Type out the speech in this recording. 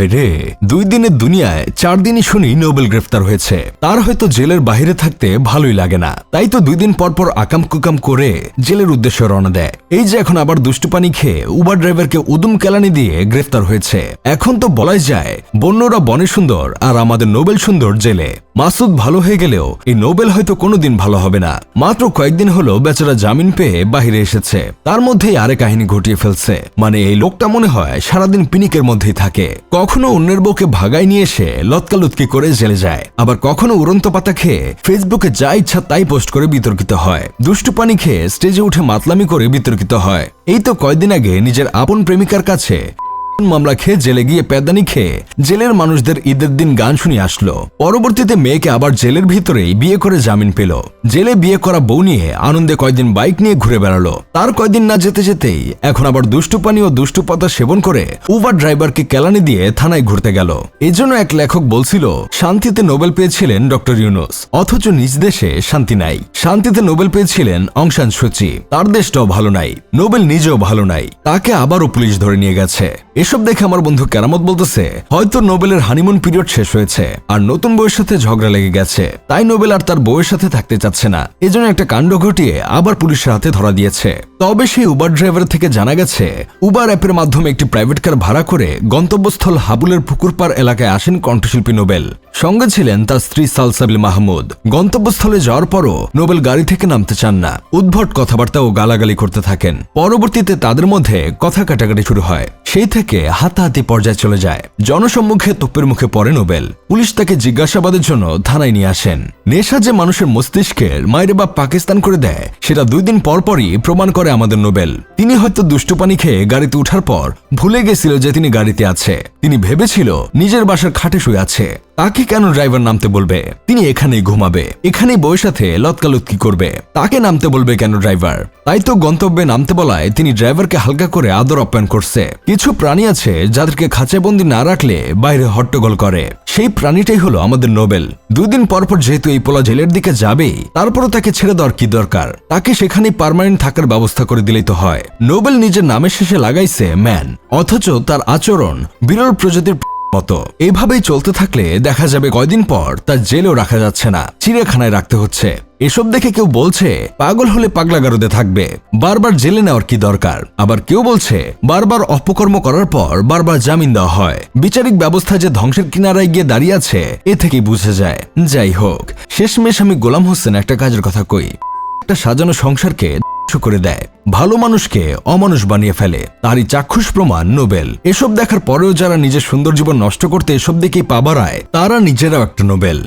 ভয় রে। দুই দিনের দুনিয়ায় চার দিনই শুনি নোবেল গ্রেফতার হয়েছে। তার হয়তো জেলের বাইরে থাকতে ভালোই লাগে না। তাই তো দুই দিন পর পর আকাম কুকাম করে জেলের উদ্দেশ্যে রওনা দেয়। এই যে এখন আবার দুষ্টু পানি খেয়ে উবার ড্রাইভারকে উদুম কেলানি দিয়ে গ্রেফতার হয়েছে। এখন তো বলাই যায়, বন্যরা বনে সুন্দর আর আমাদের নোবেল সুন্দর জেলে। মাসুদ ভালো হয়ে গেলেও এই নোবেল হয়তো কোনোদিন ভালো হবে না। মাত্র কয়েকদিন হলো বেচারা জামিন পেয়ে বাহিরে এসেছে। তার মধ্যেই আরে কাহিনী ঘটিয়ে ফেলছে। মানে এই লোকটা মনে হয় সারাদিন পিনিকের মধ্যেই থাকে। কখনো অন্যের বউকে ভাগায় নিয়ে এসে লতকালুতকি করে জেলে যায়। আবার কখনো উড়ন্ত পাতা খেয়ে ফেসবুকে যা ইচ্ছা তাই পোস্ট করে বিতর্কিত হয়। দুষ্টু পানি খেয়ে স্টেজে উঠে মাতলামি করে বিতর্কিত হয়। এই তো কয়দিন আগে নিজের আপন প্রেমিকার কাছে মামলা খেয়ে জেলে গিয়ে পেদানি খেয়ে জেলের মানুষদের ঈদের দিন গান শুনিয়ে আসলো। পরবর্তীতে মেয়েকে আবার জেলের ভিতরেই বিয়ে করে জামিন পেল। জেলে বিয়ে করা বউ নিয়ে আনন্দে কয়দিন বাইক নিয়ে ঘুরে বেড়ালো। তার কয়দিন না যেতে যেতেই এখন আবার দুষ্টু পানি ও দুষ্টু পাতা সেবন করে উবার ড্রাইভারকে কেলানি দিয়ে থানায় ঘুরতে গেল। এজন্য এক লেখক বলছিল, শান্তিতে নোবেল পেয়েছিলেন ডক্টর ইউনুস, অথচ নিজ দেশে শান্তি নাই। শান্তিতে নোবেল পেয়েছিলেন অংশান সূচি তার দেশটাও ভালো নাই, নোবেল নিজেও ভালো নাই। তাকে আবারও পুলিশ ধরে নিয়ে গেছে। এসব দেখে আমার বন্ধু কেরামত বলতেছে, হয়তো নোবেলের হানিমুন পিরিয়ড শেষ হয়েছে আর নতুন বউয়ের সাথে ঝগড়া লেগে গেছে। তাই নোবেল আর তার বউয়ের সাথে থাকতে চাচ্ছে না। এজন্য একটা কাণ্ড ঘটিয়ে আবার পুলিশের হাতে ধরা দিয়েছে। তবে সেই উবার ড্রাইভার থেকে জানা গেছে উবার অ্যাপের মাধ্যমে একটি প্রাইভেট কার ভাড়া করে গন্তব্যস্থল হাবুলের পুকুরপাড় এলাকায় আসেন কণ্ঠশিল্পী নোবেল। সঙ্গে ছিলেন তার স্ত্রী সালসাবিল মাহমুদ। গন্তব্যস্থলে যাওয়ার পরও নোবেল গাড়ি থেকে নামতে চান না। উদ্ভট কথাবার্তা ও গালাগালি করতে থাকেন। পরবর্তীতে তাদের মধ্যে কথা কাটাকাটি শুরু হয়। সেই থেকে হাতাহাতি পর্যায়ে চলে যায়। জনসম্মুখে তোপের মুখে পড়ে নোবেল। পুলিশ তাকে জিজ্ঞাসাবাদের জন্য থানায় নিয়ে আসেন। নেশা যে মানুষের মস্তিষ্কের মায়ের বাপ পাকিস্তান করে দেয়, সেটা দুই দিন পর পরই প্রমাণ করে আমাদের নোবেল। তিনি হয়তো দুষ্টু পানি খেয়ে গাড়িতে উঠার পর ভুলে গেছিল যে তিনি গাড়িতে আছে। তিনি ভেবেছিল নিজের বাসার খাটে শুয়ে আছে। তাকে কেন ড্রাইভার নামতে বলবে? তিনি এখানেই ঘুমাবে। এখানেই বউয়ের সাথে লতকালুতকি করবে? তাকে নামতে বলবে কেন ড্রাইভার? তাই তো গন্তব্যে নামতে বলায় তিনি ড্রাইভারকে হালকা করে আদর আপ্যায়ন করছে। কিছু প্রাণী আছে যাদেরকে খাঁচাবন্দি না রাখলে বাইরে হট্টগোল করে। সেই প্রাণীটাই হলো আমাদের নোবেল। দুদিন পর পর যেহেতু এই পোলা জেলের দিকে যাবে, তারপরও তাকে ছেড়ে দেওয়ার কি দরকার? তাকে সেখানে পারমানেন্ট থাকার ব্যবস্থা করে দিলেই তো হয়। নোবেল নিজের নামের শেষে লাগাইছে ম্যান অথচ তার আচরণ বিরল প্রজাতির মতো। এভাবেই চলতে থাকলে দেখা যাবে কয়দিন পর তার জেলেও রাখা যাচ্ছে না, চিড়িয়াখানায় রাখতে হচ্ছে। এসব দেখে কেউ বলছে, পাগল হলে পাগলাগারদে থাকবে, বারবার জেলে নেওয়ার কি দরকার? আবার কেউ বলছে, বারবার অপকর্ম করার পর বারবার জামিন দেওয়া হয়। বিচারিক ব্যবস্থা যে ধ্বংসের কিনারায় গিয়ে দাঁড়িয়ে আছে, এ থেকেই বুঝে যায়। যাই হোক, শেষমেশ আমি গোলাম হোসেন একটা কাজের কথা কই। একটা সাজানো সংসারকে ধ্বংস করে দেয়। ভালো মানুষকে অমানুষ বানিয়ে ফেলে। তারই চাক্ষুষ প্রমাণ, নোবেল। এসব দেখার পরেও যারা নিজের সুন্দর জীবন নষ্ট করতে এসব দিকেই পা বাড়ায়, তারা নিজেরাও একটা নোবেল।